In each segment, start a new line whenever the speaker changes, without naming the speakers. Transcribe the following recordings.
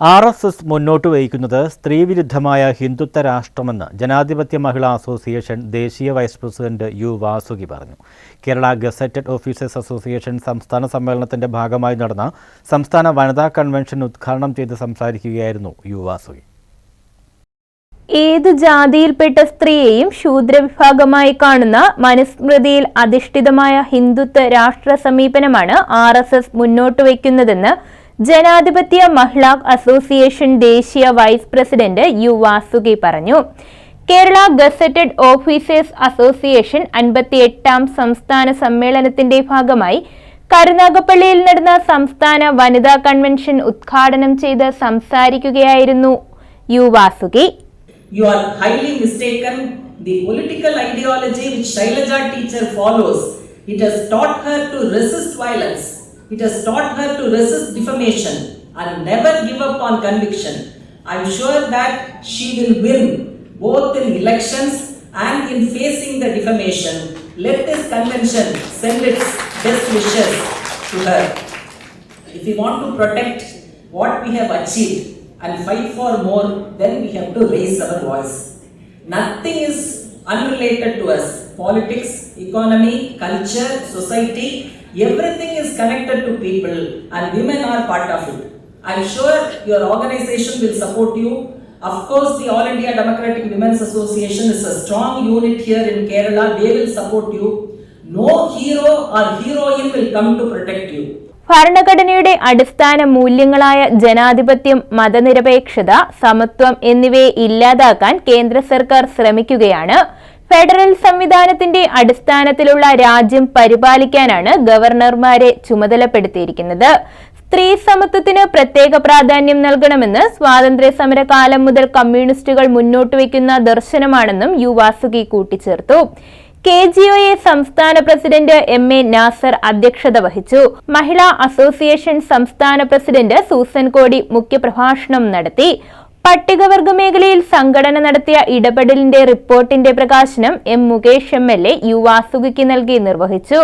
R S S മുന്നോട്ട് വയ്ക്കുന്നത് സ്ത്രീവിരുദ്ധമായ ഹിന്ദുത്വ രാഷ്ട്രമെന്ന് ജനാധിപത്യ മഹിളാ അസോസിയേഷൻ ദേശീയ വൈസ് പ്രസിഡന്റ് യു വാസുകി പറഞ്ഞു. കേരള ഗസറ്റഡ് ഓഫീസേഴ്സ് അസോസിയേഷൻ സംസ്ഥാന സമ്മേളനത്തിന്റെ ഭാഗമായി നടന്ന സംസ്ഥാന വനിതാ കൺവെൻഷൻ ഉദ്ഘാടനം ചെയ്ത് സംസാരിക്കുകയായിരുന്നു യു വാസുകി.
ഏത് ജാതിയിൽപ്പെട്ട സ്ത്രീയെയും ശൂദ്രവിഭാഗമായി കാണുന്ന മനുസ്മൃതിയിൽ അധിഷ്ഠിതമായ ഹിന്ദുത്വ രാഷ്ട്ര സമീപനമാണ് ആർ എസ് എസ് മുന്നോട്ട് വയ്ക്കുന്നതെന്ന് ജനാധിപത്യ മഹിളാ അസോസിയേഷൻ ദേശീയ വൈസ് പ്രസിഡന്റ് യു വാസുകി പറഞ്ഞു കേരള ഗസറ്റഡ് ഓഫീസേഴ്സ് അസോസിയേഷൻ അൻപത്തിയെട്ടാം സംസ്ഥാന സമ്മേളനത്തിന്റെ ഭാഗമായി കരുനാഗപ്പള്ളിയിൽ നടന്ന സംസ്ഥാന വനിതാ കൺവെൻഷൻ ഉദ്ഘാടനം ചെയ്ത് സംസാരിക്കുകയായിരുന്നു U Vasuki
mistaken. The political ideology which Shailaja teacher follows, it has taught her to resist violence. It has taught her to resist defamation and never give up on conviction. I'm sure that she will win both in elections and in facing the defamation. Let this convention send its best wishes to her. If we want to protect what we have achieved and fight for more, then we have to raise our voice. Nothing is unrelated to us. Politics, economy, culture, society, everything is connected to people, and women are part of it. I am sure your organization will support you. Of course, the All India Democratic Women's Association is a strong unit here in Kerala. They will support you. No hero or heroine will come to protect you.
ഭരണഘടനയുടെ അടിസ്ഥാന മൂല്യങ്ങളായ ജനാധിപത്യം മതനിരപേക്ഷത സമത്വം എന്നിവയെ ഇല്ലാതാക്കാൻ കേന്ദ്ര സർക്കാർ ശ്രമിക്കുകയാണ് ഫെഡറൽ സംവിധാനത്തിന്റെ അടിസ്ഥാനത്തിലുള്ള രാജ്യം പരിപാലിക്കാനാണ് ഗവർണർമാരെ ചുമതലപ്പെടുത്തിയിരിക്കുന്നത്. സ്ത്രീ സമത്വത്തിന് പ്രത്യേക പ്രാധാന്യം നൽകണമെന്ന് സ്വാതന്ത്ര്യ സമര കാലം മുതൽ കമ്മ്യൂണിസ്റ്റുകൾ മുന്നോട്ട് വയ്ക്കുന്ന ദർശനമാണെന്നും യു വാസുകി കൂട്ടിച്ചേർത്തു. കെ ജി ഒ എ സംസ്ഥാന പ്രസിഡന്റ് എം എ നാസർ അധ്യക്ഷത വഹിച്ചു. മഹിളാ അസോസിയേഷൻ സംസ്ഥാന പ്രസിഡന്റ് സൂസൻ കോടി മുഖ്യപ്രഭാഷണം നടത്തി. പട്ടികവർഗ മേഖലയിൽ സംഘടന നടത്തിയ ഇടപെടലിന്റെ റിപ്പോർട്ടിന്റെ പ്രകാശനം M Mukesh M L A U വാസുകിക്ക് നൽകി നിർവഹിച്ചു.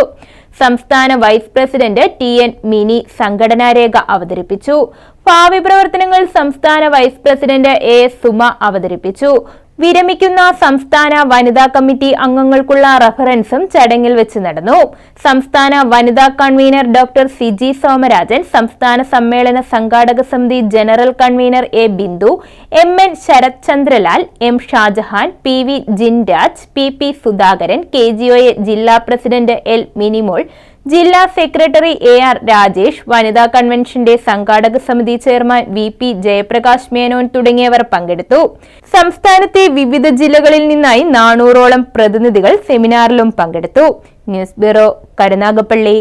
സംസ്ഥാന vice president T N Mini സംഘടനാരേഖ അവതരിപ്പിച്ചു. ഭാവി പ്രവർത്തനങ്ങൾ സംസ്ഥാന വൈസ് പ്രസിഡന്റ് എ സുമ അവതരിപ്പിച്ചു. വിരമിക്കുന്ന സംസ്ഥാന വനിതാ കമ്മിറ്റി അംഗങ്ങൾക്കുള്ള റഫറൻസും ചടങ്ങിൽ വെച്ച് നടന്നു. സംസ്ഥാന വനിതാ കൺവീനർ ഡോക്ടർ സിജി സോമരാജൻ സംസ്ഥാന സമ്മേളന സംഘാടക സമിതി general convener A Bindu M N Sharath Chandralal M Shajahan P V Jinraj P P Sudhakaran K G O A ജില്ലാ പ്രസിഡന്റ് എൽ മിനിമോൾ ജില്ലാ സെക്രട്ടറി എ ആർ രാജേഷ് വനിതാ കൺവെൻഷന്റെ സംഘാടക സമിതി chairman V P Jayaprakash Menon തുടങ്ങിയവർ പങ്കെടുത്തു. സംസ്ഥാനത്തെ വിവിധ ജില്ലകളിൽ നിന്നായി നാനൂറോളം പ്രതിനിധികൾ സെമിനാറിലും പങ്കെടുത്തു. News bureau Karunagappally.